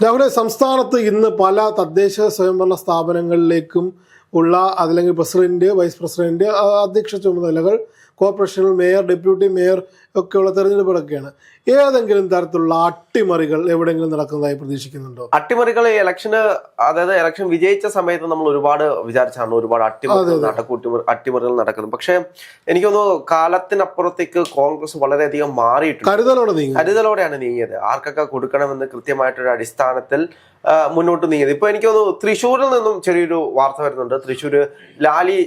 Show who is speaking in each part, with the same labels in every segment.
Speaker 1: രാഹുലെ സംസ്ഥാനത്ത് ഇന്ന് പല തദ്ദേശ സ്വയംഭരണ സ്ഥാപനങ്ങളിലേക്കും ഉള്ള അതല്ലെങ്കിൽ പ്രസിഡന്റ് വൈസ് പ്രസിഡന്റ് അധ്യക്ഷ ചുമതലകൾ കോർപ്പറേഷനിൽ മേയർ ഡെപ്യൂട്ടി മേയർ ഒക്കെയുള്ള തെരഞ്ഞെടുപ്പുകളൊക്കെയാണ്. ഏതെങ്കിലും തരത്തിലുള്ള അട്ടിമറികൾ എവിടെയെങ്കിലും നടക്കുന്നതായി പ്രതീക്ഷിക്കുന്നുണ്ടോ?
Speaker 2: അട്ടിമറികൾ ഇലക്ഷന് അതായത് ഇലക്ഷൻ വിജയിച്ച സമയത്ത് നമ്മൾ ഒരുപാട് വിചാരിച്ചാണ് ഒരുപാട് അട്ടിമറികൾ നടക്കൂട്ടി അട്ടിമറികൾ നടക്കുന്നത്. പക്ഷെ എനിക്ക് തോന്നുന്നു കാലത്തിനപ്പുറത്തേക്ക് കോൺഗ്രസ് വളരെയധികം മാറിയിട്ടുണ്ട്.
Speaker 1: കരുതലോടെ
Speaker 2: കരുതലോടെയാണ് നീങ്ങിയത്. ആർക്കൊക്കെ കൊടുക്കണമെന്ന് കൃത്യമായിട്ടൊരു അടിസ്ഥാനത്തിൽ മുന്നോട്ട് നീങ്ങിയത്. ഇപ്പൊ എനിക്ക് തോന്നുന്നു തൃശ്ശൂരിൽ നിന്നും ചെറിയൊരു വാർത്ത വരുന്നുണ്ട്. തൃശ്ശൂര് ലാലി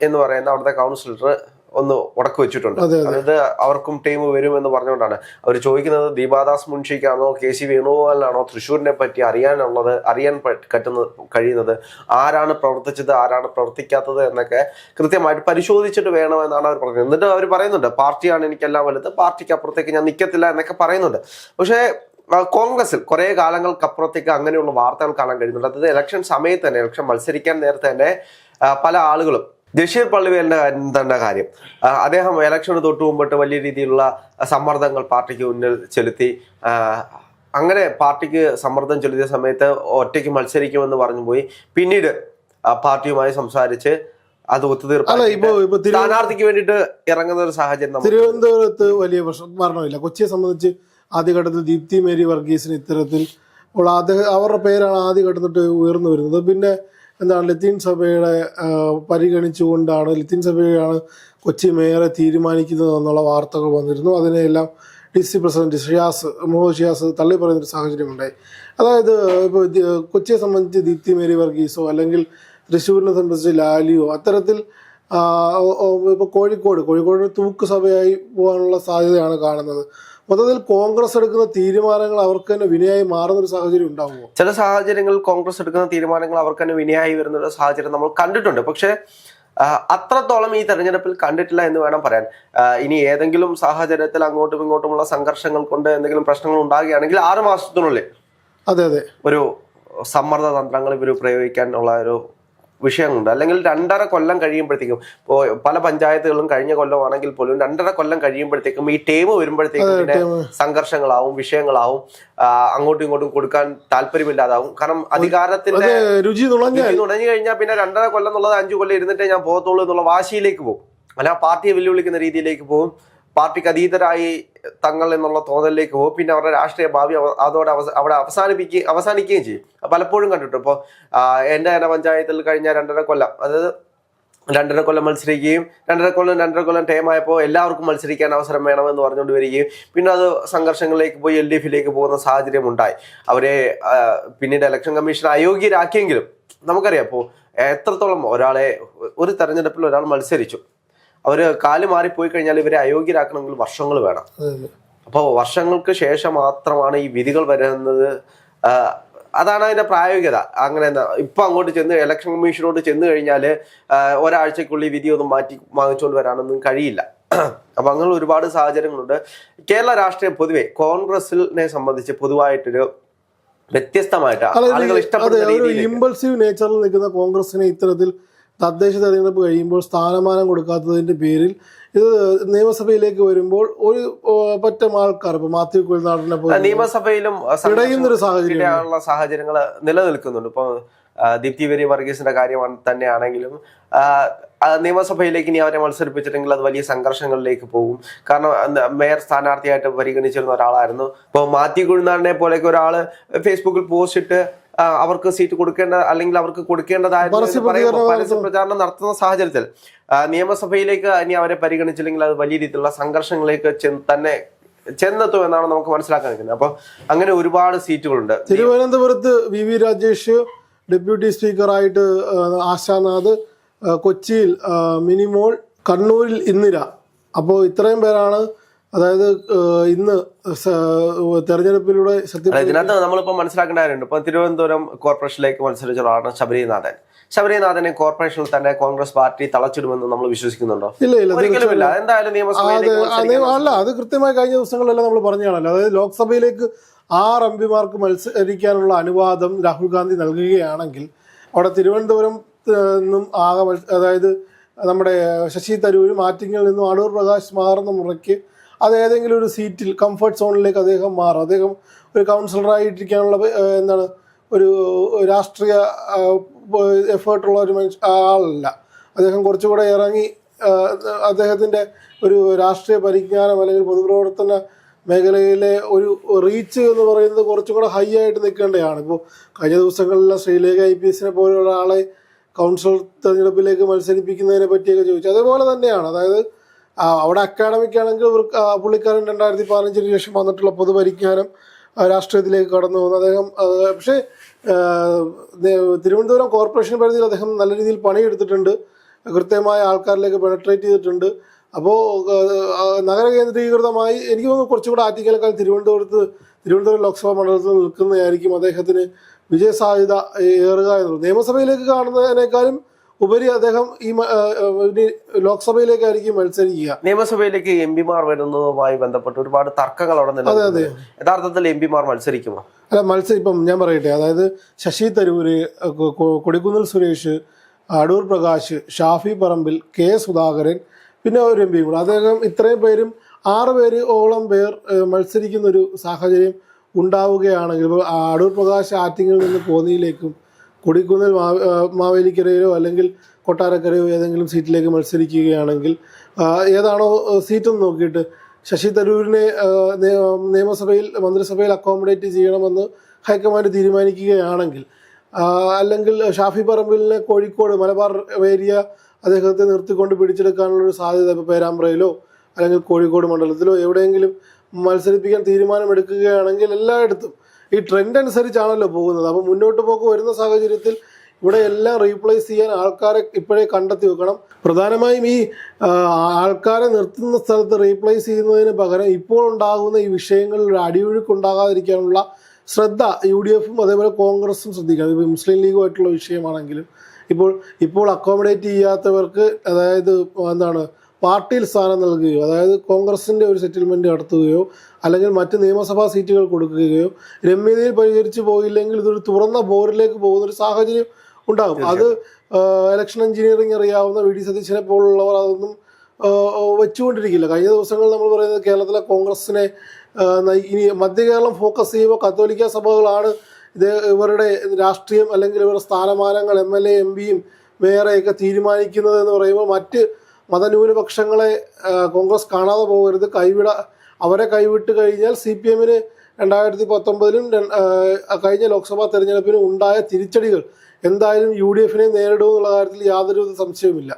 Speaker 2: എന്ന് പറയുന്ന അവിടുത്തെ കൗൺസിലർ ഒന്ന് ഉടക്ക് വെച്ചിട്ടുണ്ട്. അതായത് അവർക്കും ടീം വരും എന്ന് പറഞ്ഞുകൊണ്ടാണ്. അവർ ചോദിക്കുന്നത് ദീപാദാസ് മുൻഷിക്കാണോ കെ സി വേണുഗോപാലിനാണോ തൃശ്ശൂരിനെ പറ്റി അറിയാനുള്ളത് അറിയാൻ പറ്റുന്ന കഴിയുന്നത് ആരാണ് പ്രവർത്തിച്ചത് ആരാണ് പ്രവർത്തിക്കാത്തത് എന്നൊക്കെ കൃത്യമായിട്ട് പരിശോധിച്ചിട്ട് വേണമെന്നാണ് അവർ പറഞ്ഞത്. എന്നിട്ട് അവർ പറയുന്നുണ്ട് പാർട്ടിയാണ് എനിക്കെല്ലാം വലുത് പാർട്ടിക്ക് അപ്പുറത്തേക്ക് ഞാൻ നിൽക്കത്തില്ല എന്നൊക്കെ പറയുന്നുണ്ട്. പക്ഷേ കോൺഗ്രസിൽ കുറെ കാലങ്ങൾക്കപ്പുറത്തേക്ക് അങ്ങനെയുള്ള വാർത്തകൾ കാണാൻ കഴിയുന്നുണ്ട്. അതായത് ഇലക്ഷൻ സമയത്ത് തന്നെ ഇലക്ഷൻ മത്സരിക്കാൻ നേരത്തെ തന്നെ പല ആളുകളും ജഷീർ പള്ളിവേലിന്റെ തന്നെ കാര്യം. അദ്ദേഹം ഇലക്ഷന് തൊട്ട് മുമ്പിട്ട് വലിയ രീതിയിലുള്ള സമ്മർദ്ദങ്ങൾ പാർട്ടിക്ക് മുന്നിൽ ചെലുത്തി. അങ്ങനെ പാർട്ടിക്ക് സമ്മർദ്ദം ചെലുത്തിയ സമയത്ത് ഒറ്റയ്ക്ക് മത്സരിക്കുമെന്ന് പറഞ്ഞു പോയി. പിന്നീട് പാർട്ടിയുമായി സംസാരിച്ച് അത്
Speaker 1: ഒത്തുതീർപ്പ്
Speaker 2: സ്ഥാനാർത്ഥിക്ക് വേണ്ടിയിട്ട് ഇറങ്ങുന്ന ഒരു സാഹചര്യം
Speaker 1: തിരുവനന്തപുരത്ത് വലിയ പ്രശ്നം മരണമില്ല. കൊച്ചിയെ സംബന്ധിച്ച് ആദ്യഘട്ടത്തിൽ ദീപ്തി മേരി വർഗീസിന് ഇത്തരത്തിൽ ഉള്ള അദ്ദേഹം അവരുടെ പേരാണ് ആദ്യഘട്ടം തൊട്ട് ഉയർന്നു വരുന്നത്. പിന്നെ എന്താണ് ലത്തീൻ സഭയുടെ പരിഗണിച്ചുകൊണ്ടാണ് ലത്തീൻ സഭയാണ് കൊച്ചി മേയറെ തീരുമാനിക്കുന്നത് എന്നുള്ള വാർത്തകൾ വന്നിരുന്നു. അതിനെയെല്ലാം D C president Shiyas Muhammad Shiyas തള്ളി പറയുന്നൊരു സാഹചര്യമുണ്ടായി. അതായത് ഇപ്പോൾ കൊച്ചിയെ സംബന്ധിച്ച് ദീപ്തി മേരി വർഗീസോ അല്ലെങ്കിൽ തൃശ്ശൂരിനെ സംബന്ധിച്ച് ലാലിയോ അത്തരത്തിൽ ആ, ഓ- ഓ- ഇപ്പൊ കോഴിക്കോട് കോഴിക്കോട് തൂക്ക് സഭയായി പോകാനുള്ള സാധ്യതയാണ് കാണുന്നത്. മൊത്തത്തിൽ കോൺഗ്രസ് എടുക്കുന്ന തീരുമാനങ്ങൾ അവർക്ക് തന്നെ വിനയായി മാറുന്ന ഒരു സാഹചര്യം ഉണ്ടാവുമോ?
Speaker 2: ചില സാഹചര്യങ്ങളിൽ കോൺഗ്രസ് എടുക്കുന്ന തീരുമാനങ്ങൾ അവർക്ക് തന്നെ വിനയായി വരുന്ന ഒരു സാഹചര്യം നമ്മൾ കണ്ടിട്ടുണ്ട്. പക്ഷേ അത്രത്തോളം ഈ തെരഞ്ഞെടുപ്പിൽ കണ്ടിട്ടില്ല എന്ന് വേണം പറയാൻ. ഇനി ഏതെങ്കിലും സാഹചര്യത്തിൽ അങ്ങോട്ടും ഇങ്ങോട്ടുമുള്ള സംഘർഷങ്ങൾ കൊണ്ട് എന്തെങ്കിലും പ്രശ്നങ്ങൾ ഉണ്ടാകുകയാണെങ്കിൽ ആറ് മാസത്തിനുള്ളിൽ
Speaker 1: അതെ അതെ.
Speaker 2: ഒരു സമ്മർദ്ദ തന്ത്രങ്ങൾ ഇവർ പ്രയോഗിക്കാനുള്ള ഒരു വിഷയമുണ്ട് അല്ലെങ്കിൽ രണ്ടര കൊല്ലം കഴിയുമ്പോഴത്തേക്കും പല പഞ്ചായത്തുകളും കഴിഞ്ഞ കൊല്ലമാണെങ്കിൽ പോലും രണ്ടര കൊല്ലം കഴിയുമ്പോഴത്തേക്കും ഈ ടേം വരുമ്പോഴത്തേക്കും പിന്നെ. സംഘർഷങ്ങളാവും വിഷയങ്ങളാവും അങ്ങോട്ടും ഇങ്ങോട്ടും കൊടുക്കാൻ താല്പര്യമില്ലാതാവും. കാരണം അധികാരത്തിന്റെ
Speaker 1: രുചി
Speaker 2: തുടങ്ങി കഴിഞ്ഞാൽ പിന്നെ രണ്ടര കൊല്ലം എന്നുള്ളത് അഞ്ചു കൊല്ലം ഇരുന്നിട്ടേ ഞാൻ പോകത്തുള്ളൂ എന്നുള്ള വാശിയിലേക്ക് പോകും. അല്ല പാർട്ടിയെ വെല്ലുവിളിക്കുന്ന രീതിയിലേക്ക് പോകും. പാർട്ടിക്ക് അതീതരായി തങ്ങൾ എന്നുള്ള തോന്നലിലേക്ക് പോകും പിന്നെ അവരുടെ രാഷ്ട്രീയ ഭാവി അതോടെ അവസ അവിടെ അവസാനിപ്പിക്കുകയും അവസാനിക്കുകയും ചെയ്യും. പലപ്പോഴും കണ്ടിട്ടു ഇപ്പോൾ എന്റെ തന്നെ പഞ്ചായത്തിൽ കഴിഞ്ഞ രണ്ടര കൊല്ലം അതായത് രണ്ടര കൊല്ലം മത്സരിക്കുകയും രണ്ടര കൊല്ലം രണ്ടര കൊല്ലം ടൈമായപ്പോൾ എല്ലാവർക്കും മത്സരിക്കാൻ അവസരം വേണമെന്ന് പറഞ്ഞുകൊണ്ട് വരികയും പിന്നെ അത് സംഘർഷങ്ങളിലേക്ക് പോയി എൽ ഡി എഫിലേക്ക് പോകുന്ന സാഹചര്യം ഉണ്ടായി. അവരെ പിന്നീട് ഇലക്ഷൻ കമ്മീഷൻ അയോഗ്യരാക്കിയെങ്കിലും നമുക്കറിയാം. ഇപ്പോൾ എത്രത്തോളം ഒരാളെ ഒരു തെരഞ്ഞെടുപ്പിൽ ഒരാൾ മത്സരിച്ചു. അവർ കാൽ മാറിപ്പോയി കഴിഞ്ഞാൽ ഇവരെ അയോഗ്യരാക്കണമെങ്കിൽ വർഷങ്ങൾ വേണം. അപ്പോൾ വർഷങ്ങൾക്ക് ശേഷം മാത്രമാണ് ഈ വിധികൾ വരുന്നത്. അതാണ് അതിന്റെ പ്രായോഗികത. അങ്ങനെ ഇപ്പൊ അങ്ങോട്ട് ചെന്ന് ഇലക്ഷൻ കമ്മീഷനോട് ചെന്ന് കഴിഞ്ഞാൽ ഒരാഴ്ചക്കുള്ളിൽ വിധി ഒന്നും മാറ്റി വാങ്ങിച്ചുകൊണ്ട് വരാനൊന്നും കഴിയില്ല. അപ്പൊ അങ്ങനെ ഒരുപാട് സാഹചര്യങ്ങളുണ്ട്. കേരള രാഷ്ട്രീയം പൊതുവെ കോൺഗ്രസിനെ സംബന്ധിച്ച് പൊതുവായിട്ടൊരു വ്യത്യസ്തമായിട്ട് ആളുകൾ ഇഷ്ടപ്പെടുന്ന
Speaker 1: ഇമ്പൾസീവ് നേച്ചറിൽ നിൽക്കുന്ന കോൺഗ്രസിനെ ഇത്തരത്തിൽ തദ്ദേശ തെരഞ്ഞെടുപ്പ് കഴിയുമ്പോൾ സ്ഥാനമാനം കൊടുക്കാത്തതിന്റെ പേരിൽ ഇത് നിയമസഭയിലേക്ക് വരുമ്പോൾ ഒരു പറ്റം ആൾക്കാർ ഇപ്പൊ മാത്യു കുഴിനാടിനെ പോലെ
Speaker 2: നിയമസഭയിലും
Speaker 1: ഇടയുന്നൊരു സാഹചര്യം.
Speaker 2: സാഹചര്യങ്ങൾ നിലനിൽക്കുന്നുണ്ട്. ഇപ്പൊ ദീപ്തി വരി വർഗീസിന്റെ കാര്യം തന്നെയാണെങ്കിലും നിയമസഭയിലേക്ക് ഇനി അവരെ മത്സരിപ്പിച്ചിട്ടെങ്കിൽ അത് വലിയ സംഘർഷങ്ങളിലേക്ക് പോകും. കാരണം മേയർ സ്ഥാനാർത്ഥിയായിട്ട് പരിഗണിച്ചിരുന്ന ഒരാളായിരുന്നു. ഇപ്പൊ മാത്യു കുഴിനാടിനെ പോലെയൊക്കെ ഒരാൾ ഫേസ്ബുക്കിൽ പോസ്റ്റ് ഇട്ട് അവർക്ക് സീറ്റ് കൊടുക്കേണ്ട അല്ലെങ്കിൽ അവർക്ക് കൊടുക്കേണ്ടതായിരുന്നു
Speaker 1: പരസ്യ
Speaker 2: പ്രചാരണം നടത്തുന്ന സാഹചര്യത്തിൽ നിയമസഭയിലേക്ക് ഇനി അവരെ പരിഗണിച്ചില്ലെങ്കിൽ അത് വലിയ രീതിയിലുള്ള സംഘർഷങ്ങളിലേക്ക് തന്നെ ചെന്നെത്തും എന്നാണ് നമുക്ക് മനസ്സിലാക്കാൻ കഴിയുന്നത്. അപ്പൊ അങ്ങനെ ഒരുപാട് സീറ്റുകളുണ്ട്.
Speaker 1: തിരുവനന്തപുരത്ത് വി വി രാജേഷ് ഡെപ്യൂട്ടി സ്പീക്കറായിട്ട് ആശാനാഥ് കൊച്ചിയിൽ മിനിമോൾ കണ്ണൂരിൽ ഇന്ദിര. അപ്പോൾ ഇത്രയും പേരാണ് അതായത് ഇന്ന് തെരഞ്ഞെടുപ്പിലൂടെ
Speaker 2: ഇതിനകത്ത് നമ്മളിപ്പോ മനസ്സിലാക്കേണ്ട കാര്യമുണ്ട് ഇപ്പൊ തിരുവനന്തപുരം കോർപ്പറേഷനിലേക്ക് മത്സരിച്ച ഒരാളാണ് ശബരിനാഥൻ. ശബരിനാഥനെ കോർപ്പറേഷനിൽ തന്നെ കോൺഗ്രസ് പാർട്ടി തളച്ചിടുമെന്ന് നമ്മൾ വിശ്വസിക്കുന്നുണ്ടോ?
Speaker 1: ഇല്ല ഇല്ല
Speaker 2: ഒരിക്കലും ഇല്ല. എന്തായാലും
Speaker 1: അല്ല അത് കൃത്യമായി കഴിഞ്ഞ ദിവസങ്ങളിലെല്ലാം നമ്മൾ പറഞ്ഞാണല്ലോ. അതായത് ലോക്സഭയിലേക്ക് ആറ് എം പിമാർക്ക് മത്സരിക്കാനുള്ള അനുവാദം രാഹുൽ ഗാന്ധി നൽകുകയാണെങ്കിൽ അവിടെ തിരുവനന്തപുരം നിന്നും ആകെ അതായത് നമ്മുടെ ശശി തരൂരും ആറ്റിങ്ങിൽ നിന്നും അടൂർ പ്രകാശ് മാറുന്ന മുറയ്ക്ക് അത് ഏതെങ്കിലും ഒരു സീറ്റിൽ കംഫർട്ട് സോണിലേക്ക് അദ്ദേഹം മാറും. അദ്ദേഹം ഒരു കൗൺസിലറായിട്ടിരിക്കാനുള്ള എന്താണ് ഒരു രാഷ്ട്രീയ എഫേർട്ടുള്ള ഒരു മനുഷ്യ ആളല്ല. അദ്ദേഹം കുറച്ചുകൂടെ ഇറങ്ങി അദ്ദേഹത്തിന്റെ ഒരു രാഷ്ട്രീയ പരിജ്ഞാനം അല്ലെങ്കിൽ പൊതുപ്രവർത്തന മേഖലയിലെ ഒരു റീച്ച് എന്ന് പറയുന്നത് കുറച്ചും കൂടെ ഹൈ ആയിട്ട് നിൽക്കേണ്ടതാണ്. ഇപ്പോൾ കഴിഞ്ഞ ദിവസങ്ങളിലെ ശ്രീലേഖ ഐ പി എസിനെ പോലെയുള്ള ആളെ കൗൺസിൽ തെരഞ്ഞെടുപ്പിലേക്ക് മത്സരിപ്പിക്കുന്നതിനെ പറ്റിയൊക്കെ ചോദിച്ചു. അതേപോലെ തന്നെയാണ്. അതായത് അവിടെ അക്കാഡമിക് ആണെങ്കിൽ പുള്ളിക്കാരൻ രണ്ടായിരത്തി പതിനഞ്ചിന് ശേഷം വന്നിട്ടുള്ള പൊതുപരിജ്ഞാനം രാഷ്ട്രീയത്തിലേക്ക് കടന്നു പോകുന്നു. അദ്ദേഹം പക്ഷേ തിരുവനന്തപുരം കോർപ്പറേഷൻ പരിധിയിൽ അദ്ദേഹം നല്ല രീതിയിൽ പണിയെടുത്തിട്ടുണ്ട്. കൃത്യമായ ആൾക്കാരിലേക്ക് പെനട്രേറ്റ് ചെയ്തിട്ടുണ്ട്. അപ്പോൾ നഗര കേന്ദ്രീകൃതമായി എനിക്ക് തോന്നുന്നു കുറച്ചുകൂടെ ആറ്റിക്കലേക്കാൾ തിരുവനന്തപുരത്ത് തിരുവനന്തപുരം ലോക്സഭാ മണ്ഡലത്തിൽ നിൽക്കുന്നതായിരിക്കും അദ്ദേഹത്തിന് വിജയ സാധ്യത ഏറുക എന്നുള്ളത്. നിയമസഭയിലേക്ക് കാണുന്നതിനേക്കാളും ഉപരി അദ്ദേഹം ഈ ലോക്സഭയിലേക്കായിരിക്കും മത്സരിക്കുക.
Speaker 2: നിയമസഭയിലേക്ക് എം പിമാർ വരുന്നതുമായി ബന്ധപ്പെട്ട് ഒരുപാട് തർക്കങ്ങൾ അവിടെ നിലനിൽക്കുന്നു യഥാർത്ഥത്തിൽ എം പിമാർ മത്സരിക്കുമോ?
Speaker 1: അല്ല മത്സരം ഇപ്പം ഞാൻ പറയട്ടെ അതായത് ശശി തരൂര് കൊടിക്കുന്നിൽ സുരേഷ് അടൂർ പ്രകാശ് ഷാഫി പറമ്പിൽ കെ സുധാകരൻ പിന്നെ ഒരു എം പിയും കൂടെ. അദ്ദേഹം ഇത്രയും പേരും ആറ് പേര് ഓളം പേർ മത്സരിക്കുന്ന ഒരു സാഹചര്യം ഉണ്ടാവുകയാണെങ്കിൽ ഇപ്പോൾ അടൂർ പ്രകാശ് ആറ്റിങ്ങിൽ നിന്ന് കോന്നിയിലേക്കും കൊടിക്കുന്നിൽ മാവ- മാവേലിക്കരയിലോ അല്ലെങ്കിൽ കൊട്ടാരക്കരയോ ഏതെങ്കിലും സീറ്റിലേക്ക് മത്സരിക്കുകയാണെങ്കിൽ ഏതാണോ സീറ്റെന്ന് നോക്കിയിട്ട് ശശി തരൂരിനെ നിയമസഭയിൽ മന്ത്രിസഭയിൽ അക്കോമഡേറ്റ് ചെയ്യണമെന്ന് ഹൈക്കമാൻഡ് തീരുമാനിക്കുകയാണെങ്കിൽ അല്ലെങ്കിൽ ഷാഫി പറമ്പിലിനെ കോഴിക്കോട് മലബാർ ഏരിയ അദ്ദേഹത്തെ നിർത്തിക്കൊണ്ട് പിടിച്ചെടുക്കാനുള്ളൊരു സാധ്യത ഇപ്പോൾ പേരാമ്പ്രയിലോ അല്ലെങ്കിൽ കോഴിക്കോട് മണ്ഡലത്തിലോ എവിടെയെങ്കിലും മത്സരിപ്പിക്കാൻ തീരുമാനമെടുക്കുകയാണെങ്കിൽ എല്ലായിടത്തും ഈ ട്രെൻഡ് അനുസരിച്ചാണല്ലോ പോകുന്നത്. അപ്പോൾ മുന്നോട്ട് പോക്ക് വരുന്ന സാഹചര്യത്തിൽ ഇവിടെ എല്ലാം റീപ്ലേസ് ചെയ്യാൻ ആൾക്കാരെ ഇപ്പോഴേ കണ്ടെത്തി വെക്കണം. പ്രധാനമായും ഈ ആൾക്കാരെ നിർത്തുന്ന സ്ഥലത്ത് റീപ്ലേസ് ചെയ്യുന്നതിന് പകരം ഇപ്പോൾ ഉണ്ടാകുന്ന ഈ വിഷയങ്ങളിൽ ഒരു അടിയൊഴുക്ക് ഉണ്ടാകാതിരിക്കാനുള്ള ശ്രദ്ധ യു ഡി എഫും അതേപോലെ കോൺഗ്രസും ശ്രദ്ധിക്കണം. ഇപ്പോൾ മുസ്ലിം ലീഗുമായിട്ടുള്ള വിഷയമാണെങ്കിലും ഇപ്പോൾ ഇപ്പോൾ അക്കോമഡേറ്റ് ചെയ്യാത്തവർക്ക് അതായത് എന്താണ് പാർട്ടിയിൽ സ്ഥാനം നൽകുകയോ അതായത് കോൺഗ്രസിന്റെ ഒരു സെറ്റിൽമെന്റ് നടത്തുകയോ അല്ലെങ്കിൽ മറ്റ് നിയമസഭാ സീറ്റുകൾ കൊടുക്കുകയോ രമ്യതയിൽ പരിഹരിച്ചു പോയില്ലെങ്കിൽ ഇതൊരു തുറന്ന ബോറിലേക്ക് പോകുന്ന ഒരു സാഹചര്യം ഉണ്ടാകും. അത് ഇലക്ഷൻ എഞ്ചിനീയറിംഗ് അറിയാവുന്ന വി ഡി സതീശനെ പോലുള്ളവർ അതൊന്നും വെച്ചുകൊണ്ടിരിക്കില്ല. കഴിഞ്ഞ ദിവസങ്ങൾ നമ്മൾ പറയുന്നത് കേരളത്തിലെ കോൺഗ്രസിനെ ഇനി മധ്യ കേരളം ഫോക്കസ് ചെയ്യുമ്പോൾ കത്തോലിക്ക സഭകളാണ് ഇത് ഇവരുടെ രാഷ്ട്രീയം അല്ലെങ്കിൽ ഇവരുടെ സ്ഥാനമാനങ്ങൾ എം എൽ എ എം പിയും മേയറെയൊക്കെ തീരുമാനിക്കുന്നത് എന്ന് പറയുമ്പോൾ മറ്റ് മതന്യൂനപക്ഷങ്ങളെ കോൺഗ്രസ് കാണാതെ പോകരുത്. കൈവിട അവരെ കൈവിട്ട് കഴിഞ്ഞാൽ സി പി എമ്മിന് രണ്ടായിരത്തി പത്തൊമ്പതിലും കഴിഞ്ഞ ലോക്സഭാ തെരഞ്ഞെടുപ്പിനും ഉണ്ടായ തിരിച്ചടികൾ എന്തായാലും യു ഡി എഫിനെ നേരിടുമെന്നുള്ള കാര്യത്തിൽ യാതൊരു സംശയവുമില്ല.